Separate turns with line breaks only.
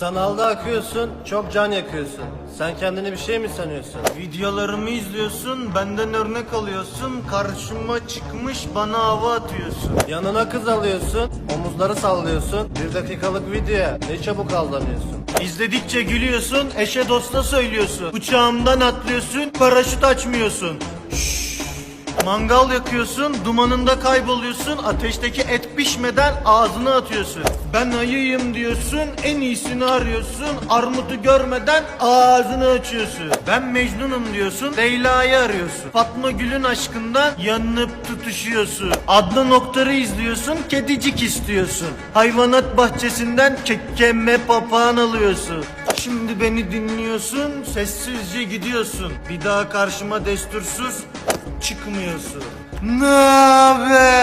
Sanalda akıyorsun, çok can yakıyorsun. Sen kendini bir şey mi sanıyorsun?
Videolarımı izliyorsun, benden örnek alıyorsun, karşıma çıkmış bana hava atıyorsun.
Yanına kız alıyorsun, omuzları sallıyorsun. Bir dakikalık videoya ne çabuk aldanıyorsun.
İzledikçe gülüyorsun, eşe dosta söylüyorsun. Uçağımdan atlıyorsun, paraşüt açmıyorsun. Şşş. Mangal yakıyorsun, dumanında kayboluyorsun, ateşteki et pişmeden ağzına atıyorsun. Ben ayıyım diyorsun, en iyisini arıyorsun, armutu görmeden ağzını açıyorsun. Ben Mecnun'um diyorsun, Leyla'yı arıyorsun. Fatma Gül'ün aşkından yanıp tutuşuyorsun. Adnan Oktar'ı izliyorsun, kedicik istiyorsun. Hayvanat bahçesinden kekeme papağan alıyorsun. Şimdi beni dinliyorsun, sessizce gidiyorsun. Bir daha karşıma destursuz çıkmıyorsun. Ne haber?